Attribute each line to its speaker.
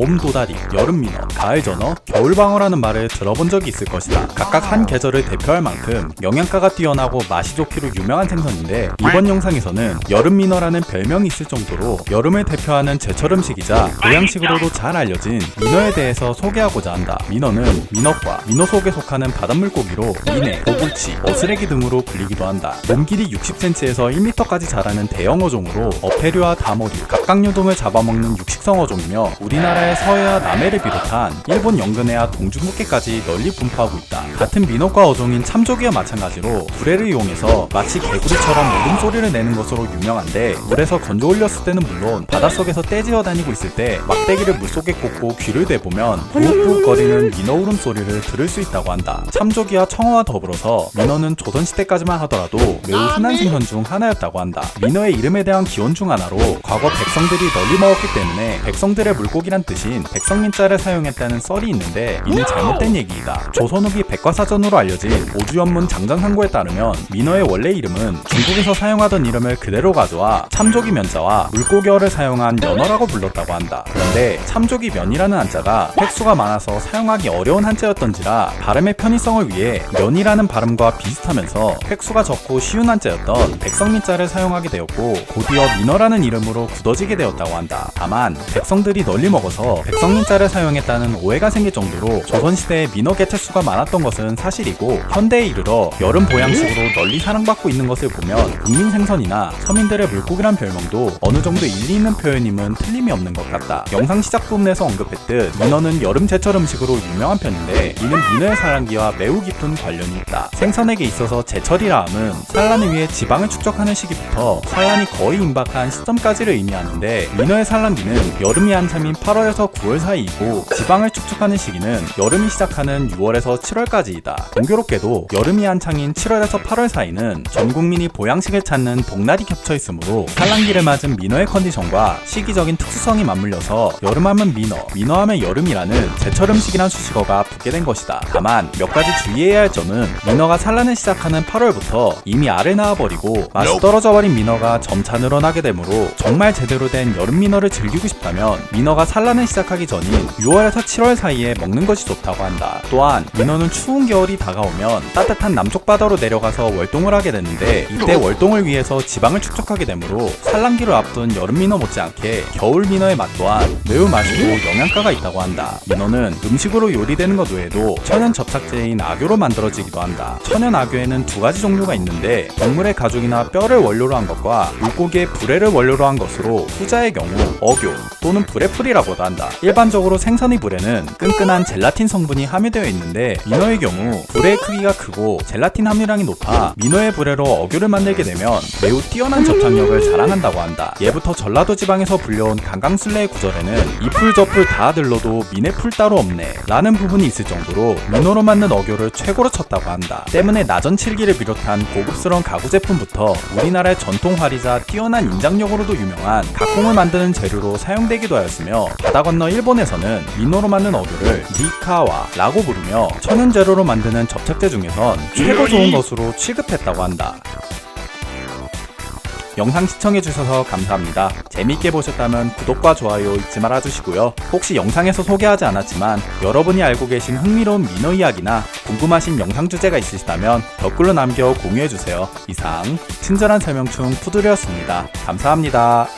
Speaker 1: 봄 도다리, 여름 민어, 가을 전어, 겨울 방어라는 말을 들어본 적이 있을 것이다. 각각 한 계절을 대표할 만큼 영양가가 뛰어나고 맛이 좋기로 유명한 생선인데 이번 영상에서는 여름 민어라는 별명이 있을 정도로 여름을 대표하는 제철 음식이자 보양식으로도 잘 알려진 민어에 대해서 소개하고자 한다. 민어는 민어과 민어 속에 속하는 바닷물고기로 미네, 보불치, 어스레기 등으로 불리기도 한다. 몸 길이 60cm에서 1m까지 자라는 대형 어종으로 어패류와 다모류, 각각류동을 잡아먹는 육식성 어종이며 우리나라의 서해와 남해를 비롯한 일본 연근해와 동중국해까지 널리 분포하고 있다. 같은 민어과 어종인 참조기와 마찬가지로 불에를 이용해서 마치 개구리처럼 울음 소리를 내는 것으로 유명한데 물에서 건져 올렸을 때는 물론 바닷속에서 떼지어 다니고 있을 때 막대기를 물속에 꽂고 귀를 대보면 부욱부욱거리는 민어 울음소리를 들을 수 있다고 한다. 참조기와 청어와 더불어서 민어는 조선시대까지만 하더라도 매우 흔한 생선 중 하나였다고 한다. 민어의 이름에 대한 기원 중 하나로 과거 백성들이 널리 먹었기 때문에 백성들의 물고기란 뜻인 백성민자를 사용했다는 썰이 있는데 이는 잘못된 얘기이다. 조선 후기 백과사전으로 알려진 오주연문 장전상고에 따르면 민어의 원래 이름은 중국에서 사용하던 이름을 그대로 가져와 참조기 면자와 물고기어를 사용한 면어라고 불렀다고 한다. 그런데 참조기 면이라는 한자가 획수가 많아서 사용하기 어려운 한자였던지라 발음의 편의성을 위해 면이라는 발음과 비슷하면서 획수가 적고 쉬운 한자였던 백성민자를 사용하게 되었고 곧이어 민어라는 이름으로 굳어지게 되었다고 한다. 다만 백성들이 널리 먹어서 백성민자를 사용했다는 오해가 생길 정도로 조선시대에 민어 개체수가 많았던 것은 사실이고 현대에 이르러 여름 보양식으로 널리 사랑받고 있는 것을 보면 국민 생선이나 서민들의 물고기란 별명도 어느 정도 일리 있는 표현임은 틀림이 없는 것 같다. 영상 시작 부분에서 언급했듯 민어는 여름 제철 음식으로 유명한 편인데 이는 민어의 산란기와 매우 깊은 관련이 있다. 생선에게 있어서 제철이라 함은 산란을 위해 지방을 축적하는 시기부터 산란이 거의 임박한 시점까지를 의미하는데 민어의 산란기는 여름이 한참인 8월 에서 9월 사이이고 지방을 축적하는 시기는 여름이 시작하는 6월에서 7월까지이다. 공교롭게도 여름이 한창인 7월에서 8월 사이는 전 국민이 보양식을 찾는 복날이 겹쳐 있으므로 산란기를 맞은 민어의 컨디션과 시기적인 특수성이 맞물려서 여름하면 민어, 민어하면 여름이라는 제철 음식이란 수식어가 붙게 된 것이다. 다만 몇 가지 주의해야 할 점은 민어가 산란을 시작하는 8월부터 이미 알을 낳아버리고 맛이 떨어져 버린 민어가 점차 늘어나게 되므로 정말 제대로 된 여름 민어를 즐기고 싶다면 민어가 산란을 시작하기 전인 6월에서 7월 사이에 먹는 것이 좋다고 한다. 또한 민어는 추운 겨울이 다가오면 따뜻한 남쪽 바다로 내려가서 월동을 하게 되는데 이때 월동을 위해서 지방을 축적하게 되므로 산란기를 앞둔 여름 민어 못지않게 겨울 민어의 맛 또한 매우 맛있고 영양가가 있다고 한다. 민어는 음식으로 요리되는 것 외에도 천연 접착제인 악교로 만들어지기도 한다. 천연 악교에는 두 가지 종류가 있는데 동물의 가죽이나 뼈를 원료로 한 것과 물고기의 불에를 원료로 한 것으로 후자의 경우 어교 또는 불에풀이라고도 한다. 일반적으로 생선의 불에는 끈끈한 젤라틴 성분이 함유되어 있는데 민어의 경우 불의 크기가 크고 젤라틴 함유량이 높아 민어의 불에로 어교를 만들게 되면 매우 뛰어난 접착력을 자랑한다고 한다. 예부터 전라도 지방에서 불려온 강강술래의 구절에는 이풀 저풀 다 들러도 민의 풀 따로 없네 라는 부분이 있을 정도로 민어로 만든 어교를 최고로 쳤다고 한다. 때문에 나전 칠기를 비롯한 고급스러운 가구 제품부터 우리나라의 전통 활이자 뛰어난 인장력으로도 유명한 각공을 만드는 재료로 사용되기도 하였으며 바다 건너 일본에서는 민어로 만든 어교를 니카와 라고 부르며 천연 재료로 만드는 접착제 중에선 최고 좋은 것으로 취급했다고 한다. 영상 시청해주셔서 감사합니다. 재미있게 보셨다면 구독과 좋아요 잊지 말아주시고요. 혹시 영상에서 소개하지 않았지만 여러분이 알고 계신 흥미로운 민어 이야기나 궁금하신 영상 주제가 있으시다면 댓글로 남겨 공유해주세요. 이상 친절한 설명충 푸드렸습니다. 감사합니다.